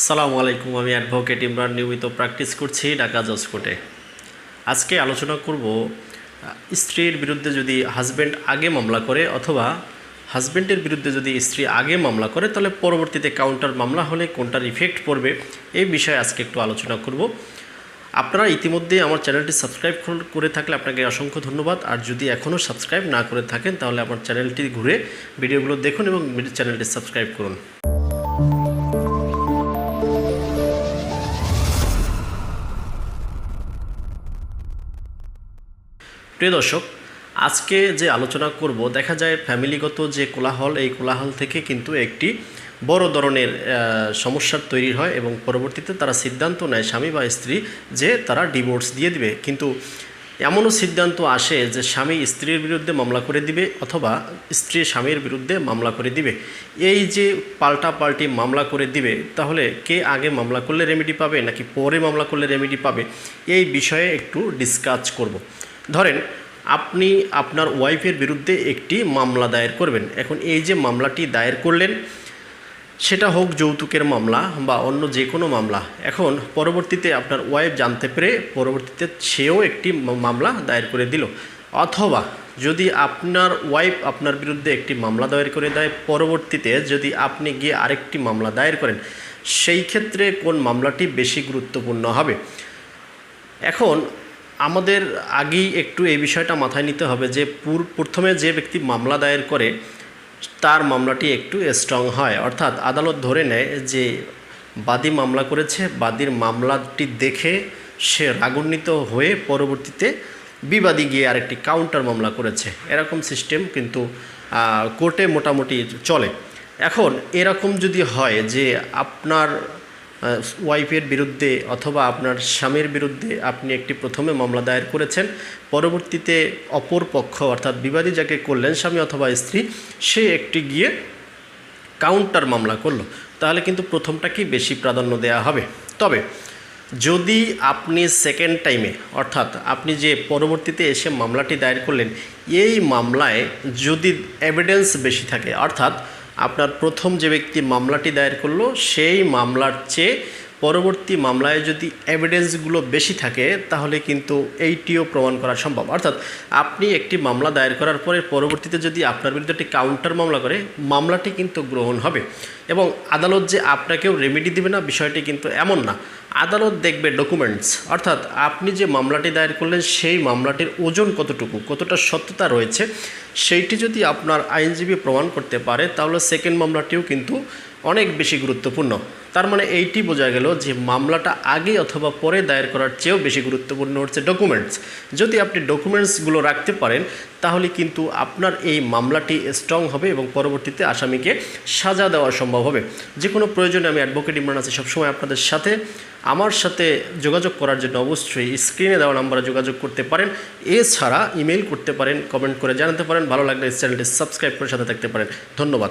সালামু আলাইকুম, আমি অ্যাডভোকেট ইমরান, নিয়মিত প্র্যাকটিস করছি ঢাকা জজ কোর্টে আজকে আলোচনা করব স্ত্রীর বিরুদ্ধে যদি হাজব্যান্ড আগে মামলা করে অথবা হাজব্যান্ডের বিরুদ্ধে যদি স্ত্রী আগে মামলা করে, তাহলে পরবর্তীতে কাউন্টার মামলা হলে কোনটার ইফেক্ট পড়বে, এই বিষয়ে আজকে একটু আলোচনা করব। আপনারা ইতিমধ্যে আমার চ্যানেলটি সাবস্ক্রাইব কর- থাকলে আপনাকে অসংখ্য ধন্যবাদ। আর যদি এখনও সাবস্ক্রাইব না করে থাকেন, তাহলে আমার চ্যানেলটি ঘুরে ভিডিওগুলো দেখুন এবং চ্যানেলটি সাবস্ক্রাইব করুন। প্রিয় দর্শক, আজকে যে আলোচনা করব, দেখা যায় ফ্যামিলিগত যে কোলাহল, এই কোলাহল থেকে কিন্তু একটি বড় ধরনের সমস্যার তৈরি হয় এবং পরবর্তীতে তারা সিদ্ধান্ত নেয় স্বামী বা স্ত্রী যে তারা ডিভোর্স দিয়ে দিবে। কিন্তু এমনও সিদ্ধান্ত আসে যে স্বামী স্ত্রীর বিরুদ্ধে মামলা করে দিবে অথবা স্ত্রী স্বামীর বিরুদ্ধে মামলা করে দিবে। এই যে পাল্টা পাল্টি মামলা করে দিবে, তাহলে কে আগে মামলা করলে রেমেডি পাবে নাকি পরে মামলা করলে রেমেডি পাবে, এই বিষয়ে একটু ডিসকাস করব। ধরেন, আপনি আপনার ওয়াইফের বিরুদ্ধে একটি মামলা দায়ের করবেন। এখন এই যে মামলাটি দায়ের করলেন, সেটা হোক যৌতুকের মামলা বা অন্য যে কোনো মামলা। এখন পরবর্তীতে আপনার ওয়াইফ জানতে পেরে পরবর্তীতে সেও একটি মামলা দায়ের করে দিল। অথবা যদি আপনার ওয়াইফ আপনার বিরুদ্ধে একটি মামলা দায়ের করে দেয়, পরবর্তীতে যদি আপনি গিয়ে আরেকটি মামলা দায়ের করেন, সেই ক্ষেত্রে কোন মামলাটি বেশি গুরুত্বপূর্ণ হবে? এখন আমাদের আগেই একটু এই বিষয়টা মাথায় নিতে হবে যে পূর প্রথমে যে ব্যক্তি মামলা দায়ের করে, তার মামলাটি একটু স্ট্রং হয়। অর্থাৎ আদালত ধরে নেয় যে বাদী মামলা করেছে, বাদীর মামলাটি দেখে সে রাগান্বিত হয়ে পরবর্তীতে বিবাদী গিয়ে আরেকটি কাউন্টার মামলা করেছে। এরকম সিস্টেম কিন্তু কোর্টে মোটামুটি চলে। এখন এরকম যদি হয় যে আপনার ওয়াইফের বিরুদ্ধে অথবা আপনার স্বামীর বিরুদ্ধে আপনি একটি প্রথমে মামলা দায়ের করেছেন। পরবর্তীতে অপর পক্ষ অর্থাৎ বিবাদী যাকে করলেন, স্বামী অথবা স্ত্রী, সে একটি গিয়ে কাউন্টার মামলা করল। তাহলে কিন্তু প্রথমটাকেই বেশি প্রাধান্য দেওয়া হবে। তবে যদি আপনি সেকেন্ড টাইমে অর্থাৎ আপনি যে পরবর্তীতে এসে মামলাটি দায়ের করলেন, এই মামলায় যদি এভিডেন্স বেশি থাকে, অর্থাৎ আপনার প্রথম যে ব্যক্তি মামলাটি দায়ের করল সেই মামলার চেয়ে পরবর্তী মামলায় যদি এভিডেন্সগুলো বেশি থাকে, তাহলে কিন্তু এইটিও প্রমাণ করা সম্ভব। অর্থাৎ আপনি একটি মামলা দায়ের করার পরে পরবর্তীতে যদি আপনার বিরুদ্ধে একটি কাউন্টার মামলা করে, মামলাটি কিন্তু গ্রহণ হবে। এবং আদালত যে আপনাকেও রেমেডি দেবে না, বিষয়টি কিন্তু এমন না। আদালত দেখবে ডকুমেন্টস অর্থাৎ আপনি যে মামলাটি দায়ের করলেন, সেই মামলাটির ওজন কতটুকু, কতটা সত্যতা রয়েছে, সেইটি যদি আপনার আইনজীবী প্রমাণ করতে পারে, তাহলে সেকেন্ড মামলাটিও কিন্তু অনেক বেশি গুরুত্বপূর্ণ। তার মানে এইটি বোঝা গেল যে মামলাটা আগে অথবা পরে দায়ের করার চেয়েও বেশি গুরুত্বপূর্ণ হচ্ছে ডকুমেন্টস যদি আপনি ডকুমেন্টসগুলো রাখতে পারেন, তাহলে কিন্তু আপনার এই মামলাটি স্ট্রং হবে এবং পরবর্তীতে আসামিকে সাজা দেওয়া সম্ভব হবে। যে কোনো প্রয়োজনে আমি অ্যাডভোকেট ইমরান আছি, সবসময় আপনাদের সাথে। আমার সাথে যোগাযোগ করার জন্য অবশ্যই স্ক্রিনে দেওয়া নাম্বারে যোগাযোগ করতে পারেন। এছাড়া ইমেল করতে পারেন কমেন্ট করে জানাতে পারেন। ভালো লাগলে চ্যানেলটি সাবস্ক্রাইব করে সাথে থাকতে পারেন। ধন্যবাদ।